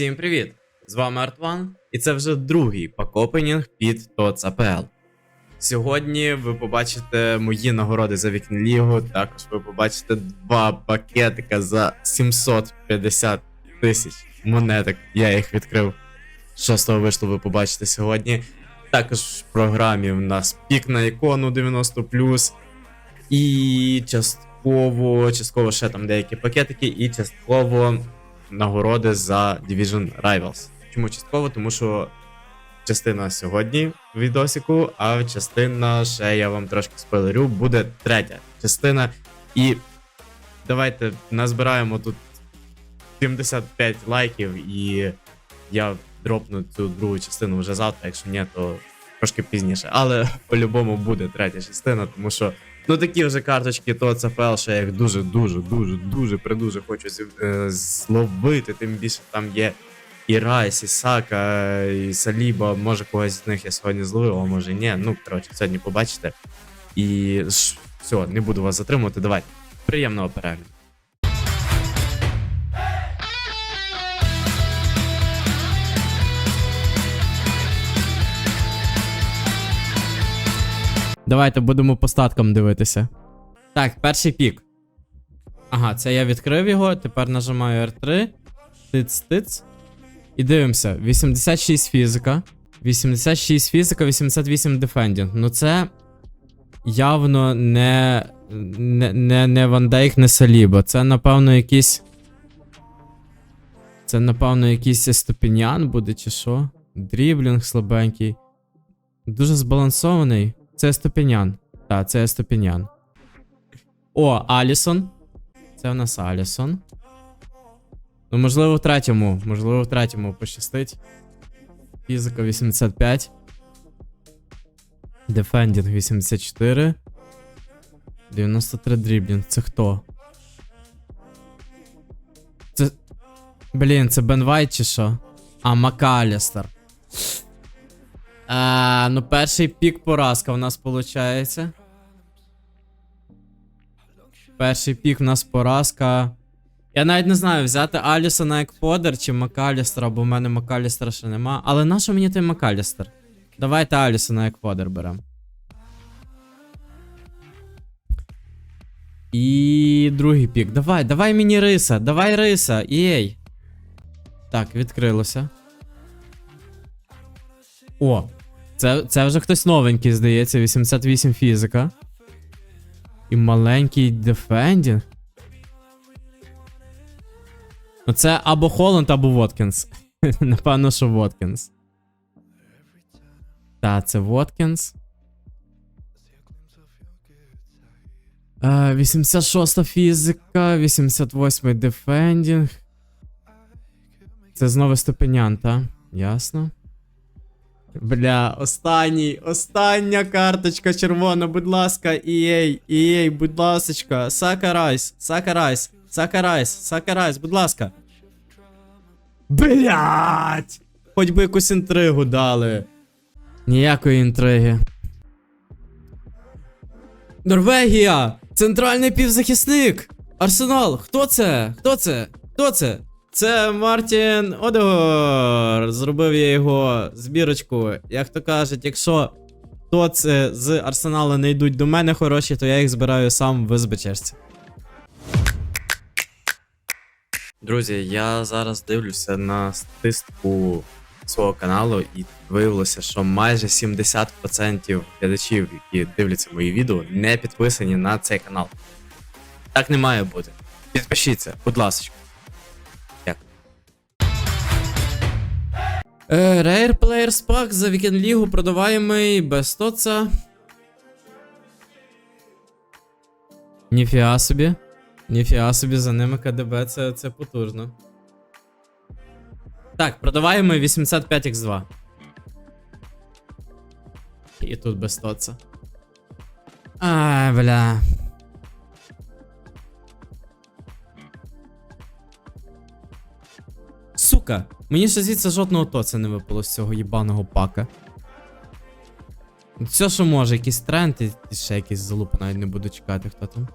Всім привіт! З вами Артван, і це вже другий пакопенінг під APL. Сьогодні ви побачите мої нагороди за Вікінлігу, також ви побачите два пакетика за 750 тисяч монеток. Я їх відкрив. Що з того вийшло, ви побачите сьогодні. Також в програмі в нас пік на ікону 90 і частково, частково ще там деякі пакетики, і частково нагороди за Division Rivals. Чому частково? Тому що частина сьогодні в відосіку, а частина ще я вам трошки спойлерю, буде третя частина. І давайте назбираємо тут 75 лайків, і я дропну цю другу частину вже завтра, якщо ні, то трошки пізніше. Але по-любому буде третя частина, тому що. Ну такі вже карточки то ЦФЛ, що я їх дуже, дуже, дуже, дуже, придуже хочу е, зловити. Тим більше там є і Райс, і Сака, і Саліба. Може когось з них я сьогодні зловив, а може ні. Ну, коротше, сьогодні побачите. І все, не буду вас затримувати. Давайте. Приємного перегляду. Давайте будемо по статкам дивитися. Так, перший пік. Ага, це я відкрив його, тепер нажимаю R3. Тиц, тиц. І дивимося: 86 фізика. 86 фізика, 88 дефендінг. Ну це явно не. Не, не, не Ван Дейк, не Саліба. Це, напевно, якийсь. Це, напевно, якийсь Еступінян буде, чи що? Дріблінг слабенький. Дуже збалансований. Це Еступінян. Так, це Еступінян. О, Алісон. Це в нас Алісон. Ну, можливо, в. Можливо, в пощастить. Фізика 85. Дефендінг 84. 93 дріблінг. Це хто? Це. Блін, це Бен Вайт чи що? А, Макалістер. А, ну, перший пік поразка у нас виходить. Перший пік у нас поразка. Я навіть не знаю, взяти Алісона як подер чи Макалістера, бо в мене Макалістера ще нема. Але нащо мені той Макалістер? Давайте Алісона як подер беремо. І другий пік. Давай, давай мені риса, давай риса, єй. Так, відкрилося. О, це, це вже хтось новенький, здається, 88 фізика. І маленький дефендінг. Ну це або Холланд, або Воткінс. Напевно, що Воткінс. Так, це Воткінс. Е, 86 фізика, 88 дефендінг. Це знову ступенян, та? Ясно. Бля, останній, остання карточка червона, будь ласка, EA, EA, будь ласочка, Сакарайс, Сакарайс, Сакарайс, Сакарайс, будь ласка. Блять! Хоч би якусь інтригу дали. Ніякої інтриги. Норвегія! Центральний півзахисник! Арсенал! Хто це? Хто це? Хто це? Це Мартін Одегор. Зробив я його збірочку. Як то кажуть, якщо хто це з Арсенала не йдуть до мене хороші, то я їх збираю сам в СБЧерці. Друзі, я зараз дивлюся на статистику свого каналу, і виявилося, що майже 70% глядачів, які дивляться мої відео, не підписані на цей канал. Так не має бути. Підпишіться, будь ласка. Rare Players Pack за Weekend Лігу продаваємий без тоца. Ніфіа собі. Ніфіа собі за ними КДБ, це, це потужно. Так, продаваємо 85x2. І тут без тоца. А, бля. Сука, мені ще звідси жодного тоца не випало з цього їбаного пака. Все, що може, якийсь тренд і ще якийсь залупа, навіть не буду чекати, хто там.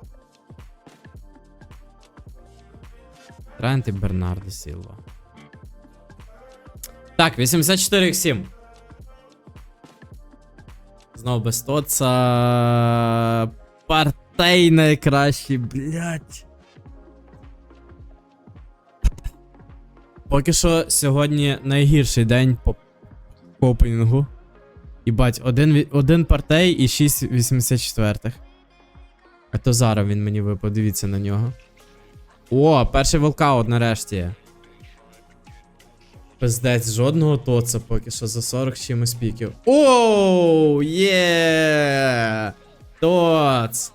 Тренд і Бернардо Сілва. Так, 84,7. Знову без тоца. Партей найкращий, блядь. Поки що сьогодні найгірший день по по опенінгу. Ібать, один, один партей і 6 84-х. А то зараз він мені випав, дивіться на нього. О, перший волкаут нарешті. Пиздець, жодного тоца поки що за 40 з чимось піків. Оу, є! Тоц!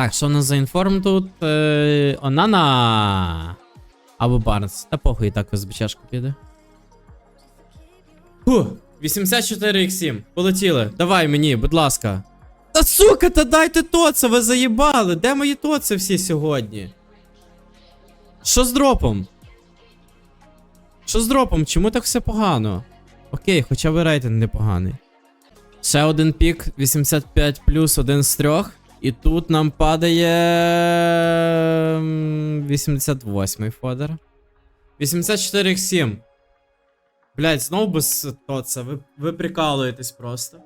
Так, що у нас за інформ тут? Е, Онана! Або Барнс. Та похуй і так з бічашку піде. Фу, 84x7. Полетіли. Давай мені, будь ласка. Та сука, та дайте тоца, ви заїбали. Де мої тоци всі сьогодні? Що з дропом? Що з дропом? Чому так все погано? Окей, хоча б рейтинг непоганий. Ще один пік, 85 плюс один з трьох. І тут нам падає. м, 88 фодер. 84x7. Блять, знову без тоца. Ви, ви прикалуєтесь просто.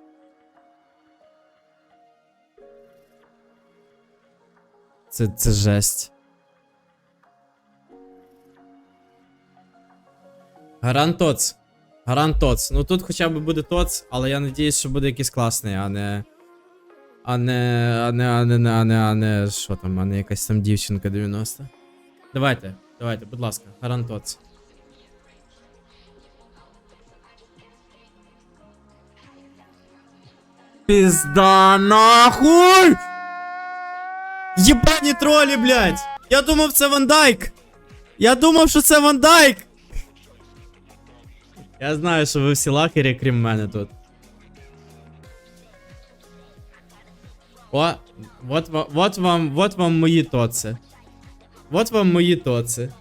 Це, це жесть. Гарант тоц. Гарант тоц. Ну тут хоча б буде тоц, але я надіюсь, що буде якийсь класний, а не. А не. А не, а не, а не, а не. Що там, а не якась там дівчинка 90. Давайте, давайте, будь ласка, гарант тоц. Пизда нахуй! Єбані тролі, блядь! Я думав, це Ван Дайк! Я думав, що це Ван Дайк! Я знаю, що ви всі лакері, крім мене тут. О, вот, ва- вот вам, вот вам мої тоци. Вот вам мої тоци.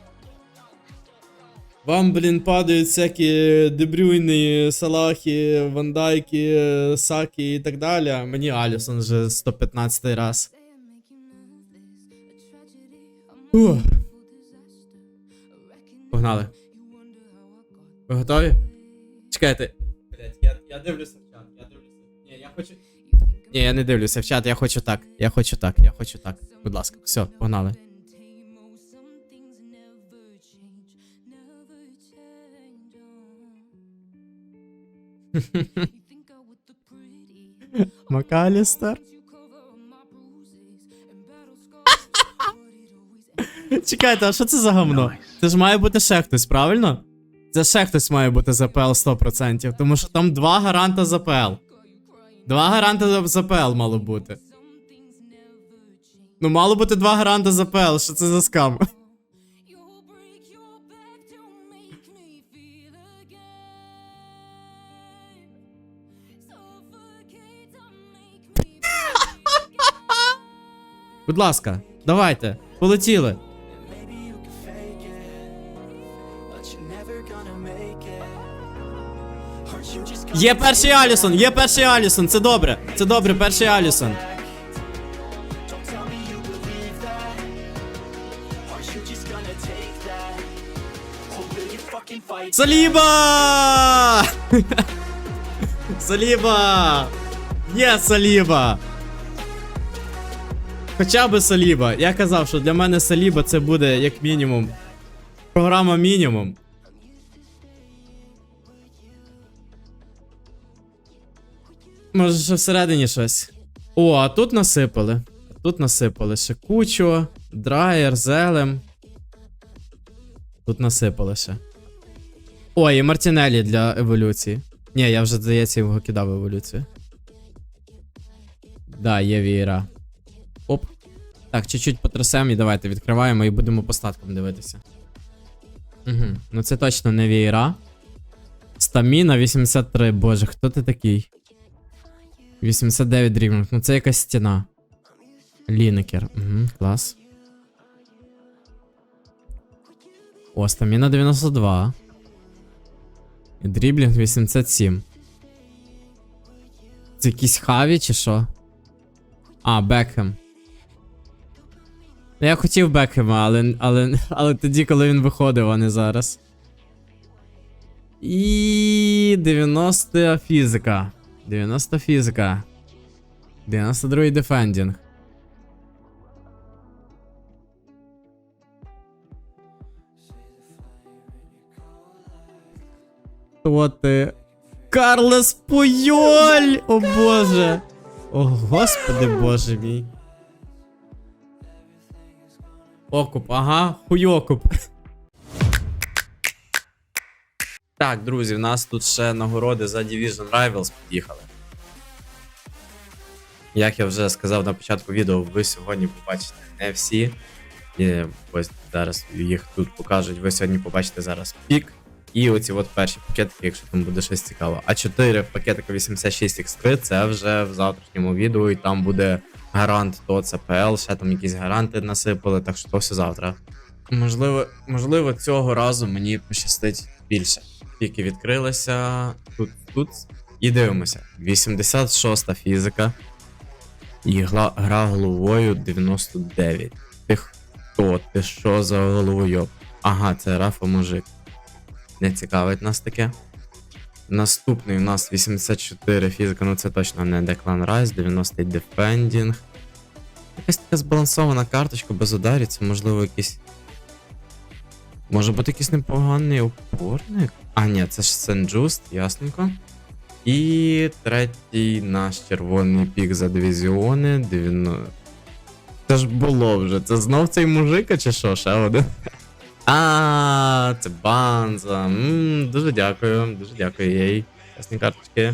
Вам, блін, падають всякі дебрюйни, салахи, вандайки, саки і так далі. а Мені Алісон вже 115 раз. Ух. Погнали. Ви готові? Чекайте. Блять, я, я дивлюся в чат, я дивлюся. Ні, я хочу. Ні, я не дивлюся в чат, я хочу так. Я хочу так, я хочу так. Будь ласка, все, погнали. Макалістер. Чекайте, а що це за говно? Це ж має бути ще хтось, правильно? Це ще хтось має бути за ПЛ 100%, тому що там два гаранта за ПЛ. Два гаранта за ПЛ мало бути. Ну, мало бути два гаранта за ПЛ, що це за скам? Будь ласка, давайте, полетіли. Є перший Алісон, є перший Алісон, це добре. Це добре, перший Алісон. Саліба! Саліба! Є Саліба! Хоча би Саліба. Я казав, що для мене Саліба це буде як мінімум. Програма мінімум. Може, ще всередині щось. О, а тут насипали. Тут насипали ще кучу, драйер, зелем. Тут насипали ще. Ой, і Мартінелі для еволюції. Ні, я вже, здається, його кидав еволюцію. Да, є віра. Оп. Так, чуть-чуть потрясемо і давайте відкриваємо і будемо по статкам дивитися. Угу. Ну це точно не віра. Стаміна 83. Боже, хто ти такий? 89 рівних. Ну це якась стіна. Лінекер. Угу, клас. О, стаміна 92. І дріблінг 87. Це якийсь хаві чи що? А, Бекхем. Ну, Я хотів Бекхема, але, але, але тоді, коли він виходив, а не зараз. І 90 фізика. 90 фізика. 92 дефендінг. Хто ти? Карлес Пуйоль! О боже! О господи боже мій. Окуп, ага, хуйокуп. Так, друзі, в нас тут ще нагороди за Division Rivals під'їхали. Як я вже сказав на початку відео, ви сьогодні побачите не всі. І ось зараз їх тут покажуть. Ви сьогодні побачите зараз пік. І оці от перші пакетики, якщо там буде щось цікаво. А 4 пакетика 86X3 це вже в завтрашньому відео, і там буде гарант то CPL, ще там якісь гаранти насипали, так що то все завтра. Можливо, можливо, цього разу мені пощастить більше. Тільки відкрилися тут, тут. І дивимося. 86 фізика. І гла, гра головою 99. Ти хто? Ти що за головою? Ага, це Рафа мужик. Не цікавить нас таке. Наступний у нас 84 фізика, ну це точно не Declan Rice, 90 Defending. Якась така збалансована карточка без ударів, це можливо якийсь. Може бути якийсь непоганий опорник? А, ні, це ж Сен-Джуст, ясненько. І третій наш червоний пік за дивізіони. 90... Це ж було вже. Це знов цей мужика чи що? Ще один? А, це банза. М, дуже дякую, дуже дякую їй. Ясні карточки.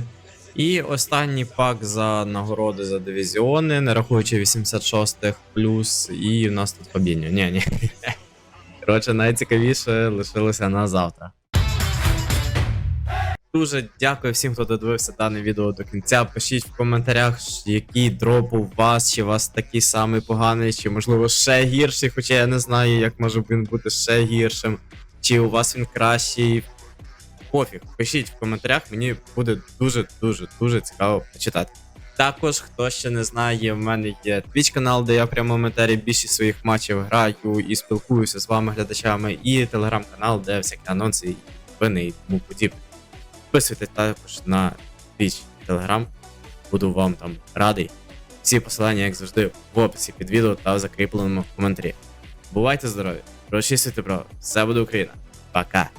І останній пак за нагороди за дивізіони, не рахуючи 86-х плюс, і в нас тут Фабіньо. Ні, ні. Коротше, найцікавіше лишилося на завтра. Дуже дякую всім, хто додивився дане відео до кінця. Пишіть в коментарях, який дроп у вас, чи у вас такий самий поганий, чи можливо ще гірший, хоча я не знаю, як може він бути ще гіршим, чи у вас він кращий. Пофіг, пишіть в коментарях, мені буде дуже дуже дуже цікаво почитати. Також, хто ще не знає, в мене є Twitch канал, де я в прямому етері більшість своїх матчів граю і спілкуюся з вами, глядачами, і телеграм-канал, де всякі анонси, і новини і тому подібне. Підписуйтесь також на і Telegram. Буду вам там радий. Всі посилання, як завжди, в описі під відео та в закріпленому коментарі. Бувайте здорові, прочистуйте право, все буде Україна. Пока!